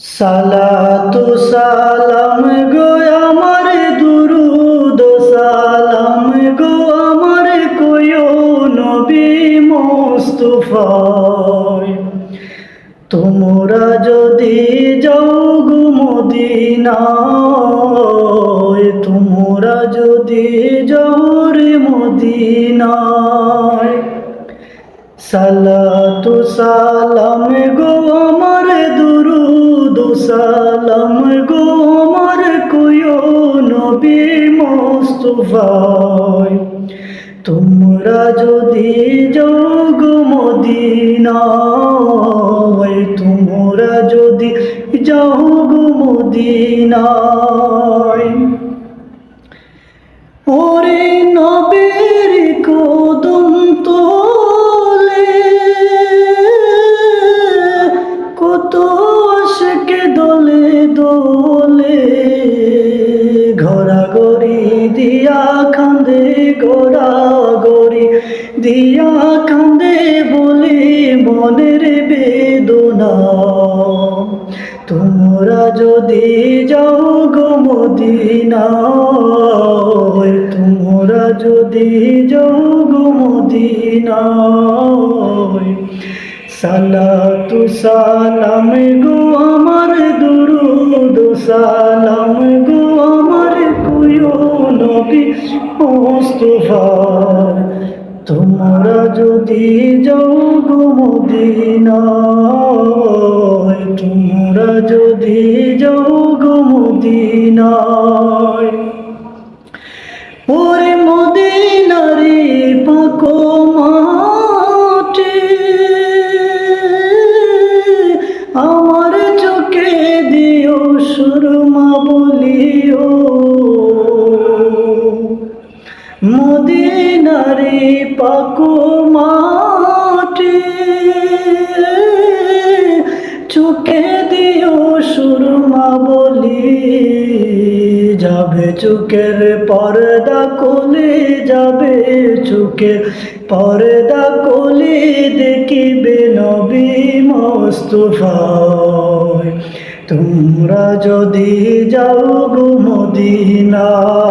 সালাতু সালাম গো আমার দুরুদ, সালাম গো আমার কয়ো নবী মোস্তফায় তোমরা যদি যাও গো মদিনায়, তোমরা যদি যাও রে মদিনায়। সালাতু সালাম গো আমার সালাম গো আমার কয়ো নবী মোস্তফায় তোমরা যদি যোগ মদিনায়, তোমরা যদি যোগ মদিনায়। ওরে নবের দিয়া কান্দে গোরা গড়ি দিয়া কান্দে বলে মনের বেদনা। তোমরা যদি যাও গো মদিনায়, তোমরা যদি যাও গো মদিনায়, সালাতু সালাম গো আমার দুরুদ, সালাম মুস্তফার তোমরা যদি যাও গো তোমরা যদি যাও গো মদিনায় ওরে মদিনারি পাকো মাঠে আমার চোখে দিও সুরমা মদিনারি পাকো মাঠে। চোখে দিও সুরমা বলি, যাবে চুকের পর্দা কোলে যাবে চুকের পর্দা কোলে দেখিবে নবী মোস্তফায় তোমরা যদি যাও গো মদিনায়